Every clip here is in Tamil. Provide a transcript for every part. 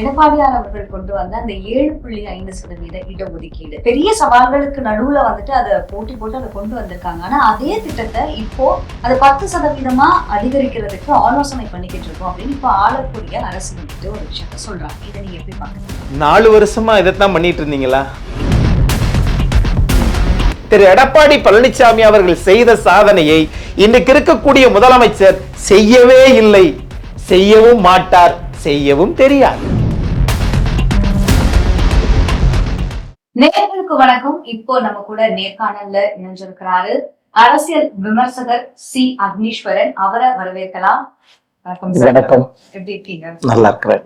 எடப்பாடியார் அவர்கள் கொண்டு வந்த அந்த ஏழு புள்ளி ஐந்து சதவீத இடஒதுக்கீடு. பெரிய சவால்களுக்கு நடுவுல வந்துட்டு அதை போட்டி போட்டு அதை கொண்டு வந்திருக்காங்க. ஆனா அதே திட்டத்தை இப்போ அது பத்து சதவீதமா அதிகரிக்கிறதுக்கு ஆலோசனை பண்ணிக்கிட்டு இருக்கோம் அப்படின்னு இப்போ ஆளக்கூடிய அரசு வந்துட்டு ஒரு விஷயத்த சொல்றாங்க. இதை நீங்க எப்படி பாக்குறீங்க நாலு வருஷமா இதைத்தான் பண்ணிட்டு இருந்தீங்களா? திரு எடப்பாடி பழனிசாமி அவர்கள் செய்த சாதனையை இன்றைக்கு இருக்கக்கூடிய முதலமைச்சர் செய்யவே இல்லை. செய்யவும் மாட்டார் செய்யவும் தெரியாது. நேர்களுக்கு வணக்கம். இப்போ நம்ம கூட நேர்காணல்ல இணைஞ்சிருக்கிறாரு அரசியல் விமர்சகர் சி அக்னீஸ்வரன். அவரை வரவேற்கலாம். வணக்கம். எப்படி இருக்கீங்க? நல்லா இருக்கிறேன்.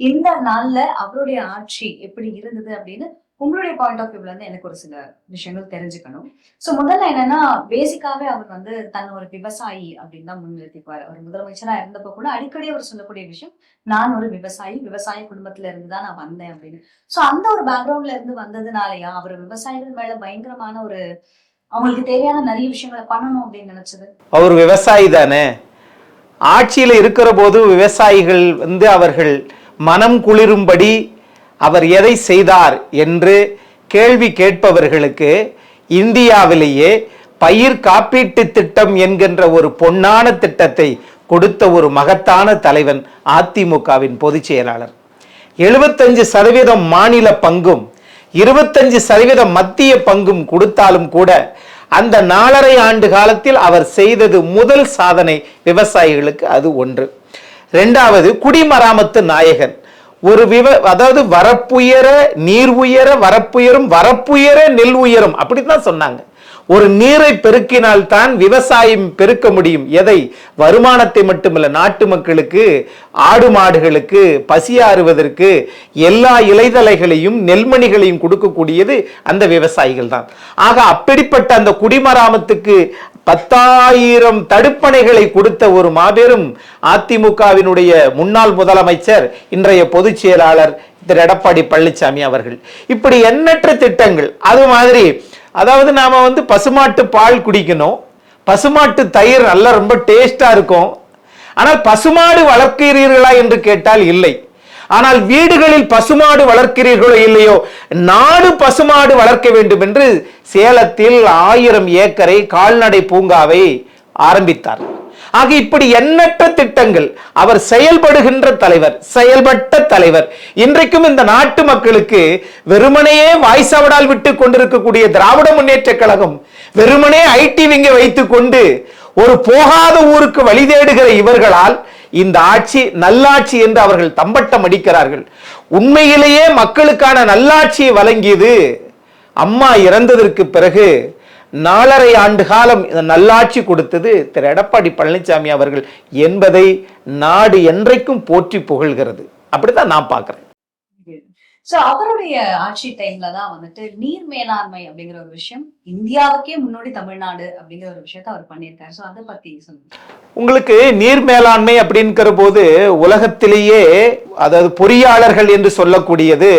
இந்த நாள்ல அவருடைய ஆட்சி எப்படி இருந்தது அப்படின்னு உங்களுடைய பாயிண்ட் ஆஃப் வியூல இருந்து எனக்கு ஒரு சில விஷயங்கள் தெரிஞ்சுக்கணும். ஸோ முதல்ல என்னன்னா பேசிக்காவே அவர் வந்து தன்னை ஒரு விவசாயி அப்படின்னு தான் முன்னிறுத்திக்குவார். அவர் முதலமைச்சரா இருந்தப்போ கூட அடிக்கடி அவர் சொல்லக்கூடிய விஷயம் நான் ஒரு விவசாயி விவசாய குடும்பத்துல இருந்து தான் நான் வந்தேன் அப்படின்னு. சோ அந்த ஒரு பேக்ரவுண்ட்ல இருந்து வந்ததுனாலயா அவர் விவசாயிகள் மேல பயங்கரமான ஒரு அவங்களுக்கு தேவையான நிறைய விஷயங்களை பண்ணணும் அப்படின்னு நினைச்சது? அவர் விவசாயி தானே. ஆட்சியில் இருக்கிற போது விவசாயிகள் வந்து அவர்கள் மனம் குளிரும்படி அவர் எதை செய்தார் என்று கேள்வி கேட்பவர்களுக்கு இந்தியாவிலேயே பயிர் காப்பீட்டு திட்டம் என்கின்ற ஒரு பொன்னான திட்டத்தை கொடுத்த ஒரு மகத்தான தலைவன் அதிமுகவின் பொதுச் செயலாளர். எழுபத்தஞ்சு சதவீதம் மாநில பங்கும் இருபத்தஞ்சு சதவீதம் மத்திய பங்கும் கொடுத்தாலும் கூட அந்த நாலரை ஆண்டு காலத்தில் அவர் செய்தது முதல் சாதனை விவசாயிகளுக்கு அது ஒன்று. ரெண்டாவது குடிமராமத்து நாயகன். ஒரு விவ அதாவது வரப்புயர நீர் உயர வரப்புயரும் வரப்புயர நெல் உயரும் அப்படித்தான் சொன்னாங்க. ஒரு நீரை பெருக்கினால் தான் விவசாயம் பெருக்க முடியும். எதை? வருமானத்தை மட்டுமல்ல நாட்டு மக்களுக்கு ஆடு மாடுகளுக்கு பசியாறுவதற்கு எல்லா இலைதலைகளையும் நெல்மணிகளையும் கொடுக்கக்கூடியது அந்த விவசாயிகள் தான் ஆக அப்படிப்பட்ட அந்த குடிமராமத்துக்கு பத்தாயிரம் தடுப்பணைகளை கொடுத்த ஒரு மாபெரும் அதிமுகவினுடைய முன்னாள் முதலமைச்சர் இன்றைய பொதுச் செயலாளர் திரு. எடப்பாடி பழனிசாமி அவர்கள். இப்படி எண்ணற்ற திட்டங்கள் அது மாதிரி அதாவது நாம வந்து பசுமாட்டு பால் குடிக்கணும். பசுமாட்டு தயிர் நல்லா ரொம்ப டேஸ்டா இருக்கும். ஆனால் பசுமாடு வளர்க்கிறீர்களா என்று கேட்டால் இல்லை. ஆனால் வீடுகளில் பசுமாடு வளர்க்கிறீர்களோ இல்லையோ நாடு பசுமாடு வளர்க்க வேண்டும் என்று சேலத்தில் ஆயிரம் ஏக்கரை கால்நடை பூங்காவை ஆரம்பித்தார். ஆக இப்படி எண்ணற்ற திட்டங்கள் அவர் செயல்படுகின்ற தலைவர் செயல்பட்ட தலைவர் இன்றைக்கும் இந்த நாட்டு மக்களுக்கு வெறுமனையே வாய்சவடால் விட்டு கொண்டிருக்கக்கூடிய திராவிட முன்னேற்ற கழகம் வெறுமனே ஐடி விங்க வைத்துக் கொண்டு ஒரு போகாத ஊருக்கு வழி தேடுகிற இவர்களால் இந்த ஆட்சி நல்லாட்சி என்று அவர்கள் தம்பட்டம் அடிக்கிறார்கள். உண்மையிலேயே மக்களுக்கான நல்லாட்சியை வழங்கியது அம்மா இறந்ததற்கு பிறகு நாலரை ஆண்டு காலம் இந்த நல்லாட்சி கொடுத்தது திரு எடப்பாடி பழனிசாமி அவர்கள் என்பதை நாடு என்றைக்கும் போற்றி புகழ்கிறது. அப்படித்தான் நான் பார்க்குறேன். ஸோ அவருடைய ஆட்சி டைம்ல தான் வந்துட்டு நீர் மேலாண்மை அப்படிங்கிற ஒரு விஷயம் இந்தியாவுக்கே முன்னோடி தமிழ்நாடு அப்படிங்கிற ஒரு விஷயத்த அவர் பண்ணியிருக்காரு. ஸோ அதை பத்தி சொல்லுங்க. உங்களுக்கு நீர் மேலாண்மை அப்படிங்கிற போது உலகத்திலேயே அதாவது பொறியாளர்கள் என்று சொல்லக்கூடியது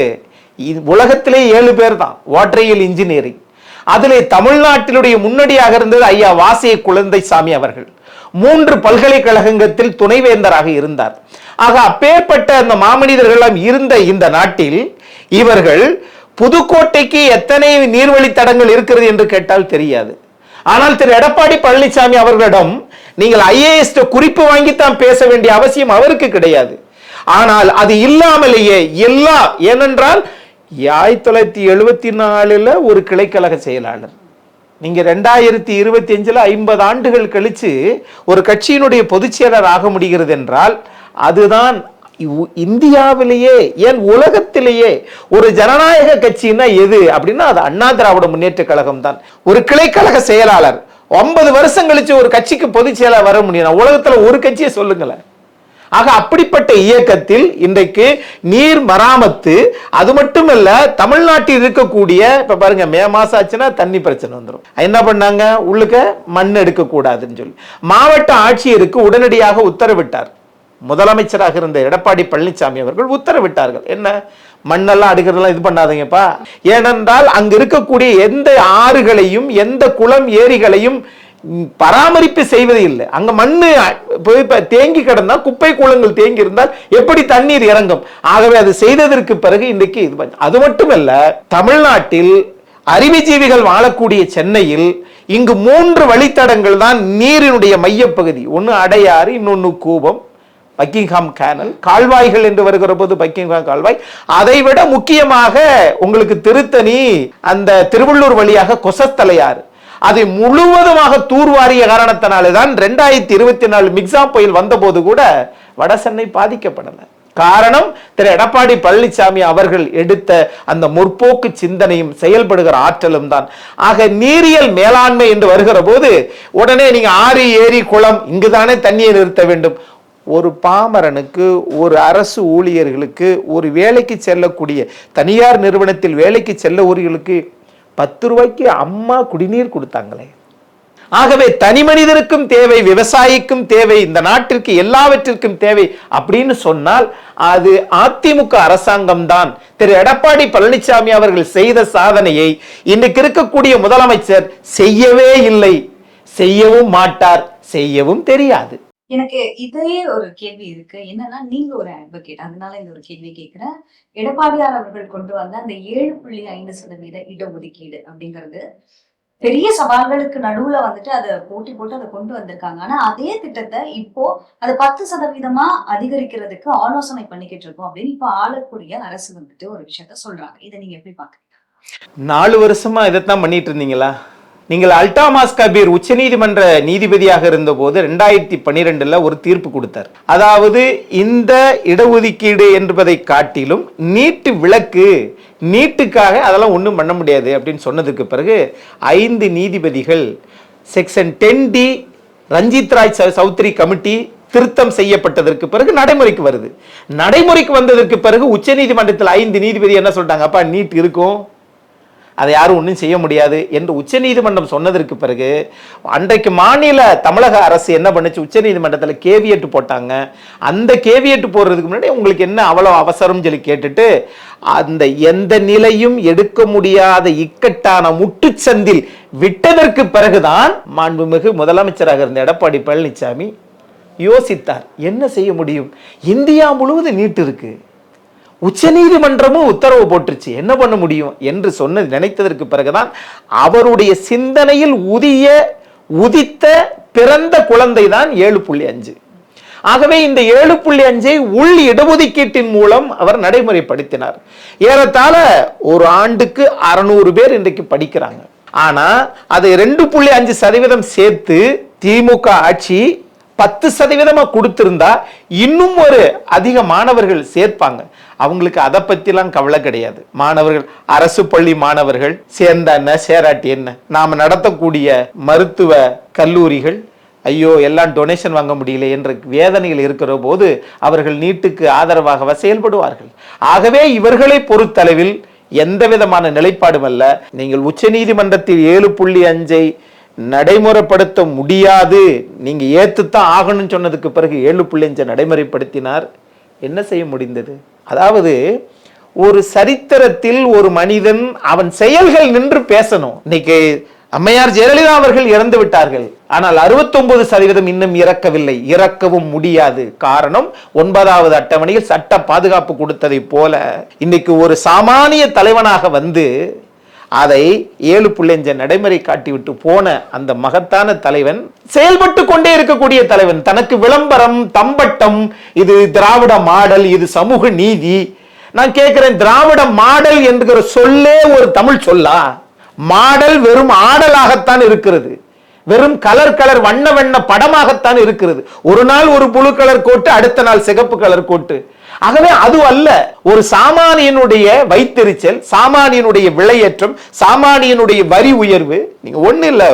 உலகத்திலே ஏழு பேர் தான் வாட்டரியல் இன்ஜினியரிங் அதிலே தமிழ்நாட்டினுடைய முன்னோடியாக இருந்தது ஐயா வாசிய குழந்தைசாமி அவர்கள். மூன்று பல்கலைக்கழகத்தில் துணைவேந்தராக இருந்தார். ஆக அப்பேற்பட்ட அந்த மாமனிதர்கள் எல்லாம் இருந்த இந்த நாட்டில் இவர்கள் புதுக்கோட்டைக்கு எத்தனை நீர்வழி தடங்கள் இருக்கிறது என்று கேட்டால் தெரியாது. ஆனால் திரு எடப்பாடி பழனிசாமி அவர்களிடம் நீங்கள் ஐஏஎஸ் குறிப்பு வாங்கித்தான் பேச வேண்டிய அவசியம் அவருக்கு கிடையாது. ஆனால் அது இல்லாமலேயே எல்லா ஏனென்றால் ஆயிரத்தி தொள்ளாயிரத்தி எழுபத்தி நாலுல ஒரு கிளைக்கழக செயலாளர். நீங்கள் ரெண்டாயிரத்தி இருபத்தி அஞ்சில் ஐம்பது ஆண்டுகள் கழித்து ஒரு கட்சியினுடைய பொதுச் செயலர் ஆக முடிகிறது என்றால் அதுதான் இந்தியாவிலேயே ஏன் உலகத்திலேயே ஒரு ஜனநாயக கட்சின்னா எது அப்படின்னா அது அண்ணா திராவிட முன்னேற்ற கழகம் தான். ஒரு கிளைக்கழக செயலாளர். ஒன்பது வருஷம் கழிச்சு ஒரு கட்சிக்கு பொதுச் செயலாளர் வர முடியும். உலகத்தில் ஒரு கட்சியை சொல்லுங்களேன். ஆக அப்படிப்பட்ட இயக்கத்தில் இன்றைக்கு நீர் மராமத்து அது மட்டுமல்ல தமிழ்நாட்டில் இருக்கக்கூடிய இப்ப பாருங்க மே மாசம் ஆச்சுன்னா தண்ணி பிரச்சனை வந்துடும் என்ன பண்ணாங்க? உள்ளுக்க மண் எடுக்க கூடாதுன்னு சொல்லி. மாவட்ட ஆட்சியருக்கு உடனடியாக உத்தரவிட்டார். முதலமைச்சராக இருந்த எடப்பாடி பழனிசாமி அவர்கள் உத்தரவிட்டார்கள். என்ன? மண்ணெல்லாம் அடுக்கிறதெல்லாம் இது பண்ணாதீங்கப்பா. ஏனென்றால் அங்க இருக்கக்கூடிய எந்த ஆறுகளையும் எந்த குளம் ஏரிகளையும் பராமரிப்பு செய்வது இல்லை. அங்க மண்ணு தேங்கி கிடந்தால் குப்பை கூலங்கள் தேங்கி இருந்தால் எப்படி தண்ணீர் இறங்கும்? ஆகவே அது செய்ததற்கு பிறகு இன்றைக்கு இது அது மட்டுமல்ல தமிழ்நாட்டில் அறிவுஜீவிகள் வாழக்கூடிய சென்னையில் இங்கு மூன்று வழித்தடங்கள் தான் நீரினுடைய மையப்பகுதி. ஒன்று அடையாறு இன்னொன்று கூபம் பக்கிங்ஹாம் கேனல் கால்வாய்கள் என்று வருகிற போது பக்கிங்ஹாம் கால்வாய். அதை விட முக்கியமாக உங்களுக்கு திருத்தணி அந்த திருவள்ளூர் வழியாக கொசத்தலையாறு. அதை முழுவதுமாக தூர்வாரிய காரணத்தினாலே தான் ரெண்டாயிரத்தி இருபத்தி நாலு மிக்ஸா புயல் வந்தபோது கூட வட சென்னை பாதிக்கப்படலை. காரணம் திரு எடப்பாடி பழனிசாமி அவர்கள் எடுத்த அந்த முற்போக்கு சிந்தனையும் செயல்படுகிற ஆற்றலும் தான். ஆக நீரியல் மேலாண்மை என்று வருகிற போது உடனே நீங்க ஆறு ஏரி குளம் இங்குதானே தண்ணியை நிறுத்த வேண்டும். ஒரு பாமரனுக்கு ஒரு அரசு ஊழியர்களுக்கு ஒரு வேலைக்கு செல்லக்கூடிய தனியார் நிறுவனத்தில் வேலைக்கு செல்லவர்களுக்கு பத்து ரூபாய்க்கு அம்மா குடிநீர் கொடுத்தாங்களே. ஆகவே தனி மனிதருக்கும் தேவை விவசாயிக்கும் தேவை இந்த நாட்டிற்கு எல்லாவற்றிற்கும் தேவை அப்படின்னு சொன்னால் அது அதிமுக அரசாங்கம் தான் திரு எடப்பாடி பழனிசாமி அவர்கள் செய்த சாதனையை இன்னைக்கு இருக்கக்கூடிய முதலமைச்சர் செய்யவே இல்லை. செய்யவும் மாட்டார் செய்யவும் தெரியாது. எனக்கு இதே ஒரு கேள்வி இருக்கு. என்னன்னா நீங்க ஒரு அட்வொகேட் அதனால இந்த ஒரு கேள்வி கேட்கிறேன் எடப்பாடியார் அவர்கள் கொண்டு வந்த அந்த ஏழு புள்ளி ஐந்து சதவீத இடஒதுக்கீடு அப்படிங்கிறது பெரிய சவால்களுக்கு நடுவுல வந்துட்டு அதை போட்டி போட்டு அதை கொண்டு வந்திருக்காங்க. ஆனா அதே திட்டத்தை இப்போ அது பத்து சதவீதமா அதிகரிக்கிறதுக்கு ஆலோசனை பண்ணிக்கிட்டு இருக்கோம் அப்படின்னு இப்போ ஆளக்கூடிய அரசு வந்துட்டு ஒரு விஷயத்த சொல்றாங்க. இதை நீங்க எப்படி பாக்குறீங்க நாலு வருஷமா இதைத்தான் பண்ணிட்டு இருந்தீங்களா? நீங்கள் அல்டாமாஸ் கபீர் உச்சநீதிமன்ற நீதிபதியாக இருந்தபோது ரெண்டாயிரத்தி பன்னிரெண்டுல ஒரு தீர்ப்பு கொடுத்தார். அதாவது இந்த இடஒதுக்கீடு என்பதை காட்டிலும் நீட்டு விலக்கு நீட்டுக்காக அதெல்லாம் ஒன்றும் பண்ண முடியாது அப்படின்னு சொன்னதுக்கு பிறகு ஐந்து நீதிபதிகள் section ten D Ranjit Roy Chowdhury committee திருத்தம் செய்யப்பட்டதற்கு பிறகு நடைமுறைக்கு வருது. நடைமுறைக்கு வந்ததற்கு பிறகு உச்சநீதிமன்றத்தில் ஐந்து நீதிபதி என்ன சொல்லிட்டாங்க? அப்பா நீட் இருக்கும். அதை யாரும் ஒன்றும் செய்ய முடியாது என்று உச்சநீதிமன்றம் சொன்னதற்கு பிறகு அன்றைக்கு மாநில தமிழக அரசு என்ன பண்ணுச்சு? உச்சநீதிமன்றத்தில் கேவியட்டு போட்டாங்க. அந்த கேவியட்டு போடுறதுக்கு முன்னாடி உங்களுக்கு என்ன அவ்வளோ அவசரம் சொல்லி கேட்டுட்டு அந்த எந்த நிலையும் எடுக்க முடியாத இக்கட்டான முட்டுச்சந்தில் விட்டதற்கு பிறகுதான் மாண்புமிகு முதலமைச்சராக இருந்த எடப்பாடி பழனிசாமி யோசித்தார் என்ன செய்ய முடியும்? இந்தியா முழுவதும் நீட்டு இருக்குது உச்சநீதிமன்றமும் உத்தரவு போட்டுருச்சு. என்ன பண்ண முடியும் என்று சொன்ன நினைத்ததற்கு பிறகுதான் அவருடைய சிந்தனையில் உதிய உதித்த பிறந்த குழந்தை தான் ஏழு புள்ளி அஞ்சு. ஆகவே இந்த ஏழு புள்ளி அஞ்சை உள் இடஒதுக்கீட்டின் மூலம் அவர் நடைமுறைப்படுத்தினார். ஏறத்தாழ ஒரு ஆண்டுக்கு அறுநூறு பேர் இன்றைக்கு படிக்கிறாங்க. ஆனா அதை ரெண்டு புள்ளி அஞ்சு சதவீதம் சேர்த்து திமுக ஆட்சி பத்து சதவீதமாக கொடுத்துருந்தா இன்னும் ஒரு அதிக மாணவர்கள் சேர்ப்பாங்க. அவங்களுக்கு அதை பற்றிலாம் கவலை கிடையாது. மாணவர்கள் அரசு பள்ளி மாணவர்கள் சேர்ந்தா என்ன சேராட்டி என்ன? நாம நடத்தக்கூடிய மருத்துவ கல்லூரிகள் ஐயோ எல்லாம் டொனேஷன் வாங்க முடியல என்ற வேதனையில் இருக்கிற போது அவர்கள் நீட்டுக்கு ஆதரவாக செயல்படுவார்கள். ஆகவே இவர்களை பொறுத்தளவில் எந்த விதமான நிலைப்பாடும் அல்ல. நீங்கள் உச்சநீதிமன்றத்தில் ஏழு புள்ளி அஞ்சை நடைமுறைப்படுத்த முடியாது. நீங்கள் ஏற்றுத்தான் ஆகணும்னு சொன்னதுக்கு பிறகு ஏழு புள்ளி நடைமுறைப்படுத்தினார். என்ன செய்ய முடிந்தது? அதாவது ஒரு சரித்திரத்தில் ஒரு மனிதன் அவன் செயல்கள் நின்று பேசணும். இன்னைக்கு அம்மையார் ஜெயலலிதா அவர்கள் இறந்து விட்டார்கள். ஆனால் 69% சதவீதம் இன்னும் இறக்கவில்லை. இறக்கவும் முடியாது. காரணம் ஒன்பதாவது அட்டவணையில் சட்ட பாதுகாப்பு கொடுத்ததை போல இன்னைக்கு ஒரு சாமானிய தலைவனாக வந்து அதை ஏழு புள்ளெஞ்ச நடைமுறை காட்டிவிட்டு போன அந்த மகத்தான தலைவன் செயல்பட்டு கொண்டே இருக்கக்கூடிய தலைவன். தனக்கு விளம்பரம் தம்பட்டம் இது திராவிட மாடல் இது சமூக நீதி. நான் கேட்கிறேன் திராவிட மாடல் என்கிற சொல்லே ஒரு தமிழ் சொல்லா? மாடல் வெறும் ஆடலாகத்தான் இருக்கிறது. வெறும் கலர் கலர் வண்ண வண்ண படமாகத்தான் இருக்கிறது. ஒரு நாள் ஒரு புழு கலர் கோட்டு அடுத்த நாள் சிகப்பு கலர் கோட்டு. ஆகவே அது அல்ல. ஒரு சாமானியனுடைய வைத்தெரிச்சல் சாமானியனுடைய விலையேற்றம் சாமானியனுடைய வரி உயர்வு. நீங்க ஒண்ணு இல்ல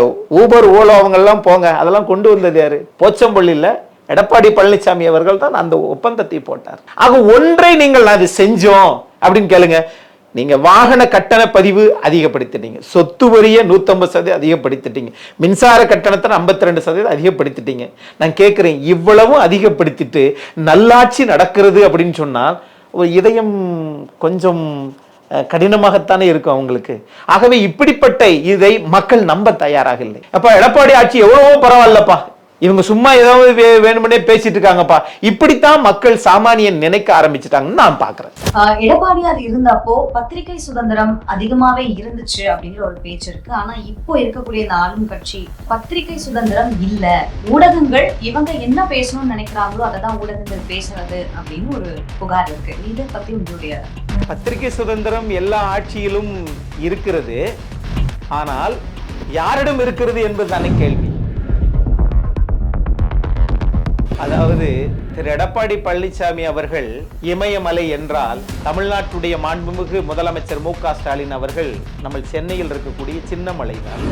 ஊபர் ஓலோ அவங்க எல்லாம் போங்க. அதெல்லாம் கொண்டு வந்தது யாரு? போச்சம்பள்ளியில எடப்பாடி பழனிசாமி அவர்கள் தான் அந்த ஒப்பந்தத்தை போட்டார். ஆக ஒன்றை நீங்கள் அது செஞ்சோம் அப்படின்னு கேளுங்க. நீங்க வாகன கட்டண பதிவு அதிகப்படுத்திட்டீங்க. சொத்து வரியை நூத்தம்பது சதவீதம் அதிகப்படுத்திட்டீங்க. மின்சார கட்டணத்தை ஐம்பத்தி ரெண்டு சதவீதம் அதிகப்படுத்திட்டீங்க. நான் கேட்கிறேன் இவ்வளவும் அதிகப்படுத்திட்டு நல்லாட்சி நடக்கிறது அப்படின்னு சொன்னால் ஒரு இதயம் கொஞ்சம் கடினமாகத்தானே இருக்கும் அவங்களுக்கு. ஆகவே இப்படிப்பட்ட இதை மக்கள் நம்ப தயாராக இல்லை. அப்ப எடப்பாடி ஆட்சி எவ்வளவோ பரவாயில்லப்பா. இவங்க சும்மா ஏதாவது வே- வேணுமனே பேசிட்டு இருக்காங்கப்பா இப்படித்தான் மக்கள் சாமானியன் நினைக்க ஆரம்பிச்சிட்டாங்கன்னு நான் பாக்குறேன். ஆஹ் எடப்பாடியார் இருந்தப்போ பத்திரிகை சுதந்திரம் அதிகமாவே இருந்துச்சு அப்படிங்கிற ஒரு பேச்சு இருக்கு. ஆனா இப்போ இருக்கக்கூடிய இந்த ஆளும் கட்சி பத்திரிகை சுதந்திரம் இல்ல. ஊடகங்கள் இவங்க என்ன பேசணும்னு நினைக்கிறாங்களோ அதை தான் ஊடகங்கள் பேசுறது அப்படின்னு ஒரு புகார் இருக்கு. இதை பத்தி உங்களுடைய பத்திரிகை சுதந்திரம் எல்லா ஆட்சியிலும் இருக்கிறது. ஆனால் யாரிடம் இருக்கிறது என்பதுதானே கேள்வி. அதாவது திரு எடப்பாடி பழனிசாமி அவர்கள் இமயமலை என்றால் தமிழ்நாட்டுடைய மாண்புமிகு முதலமைச்சர் மு க ஸ்டாலின் அவர்கள் நம்ம சென்னையில் இருக்கக்கூடிய சின்னமலை தான்.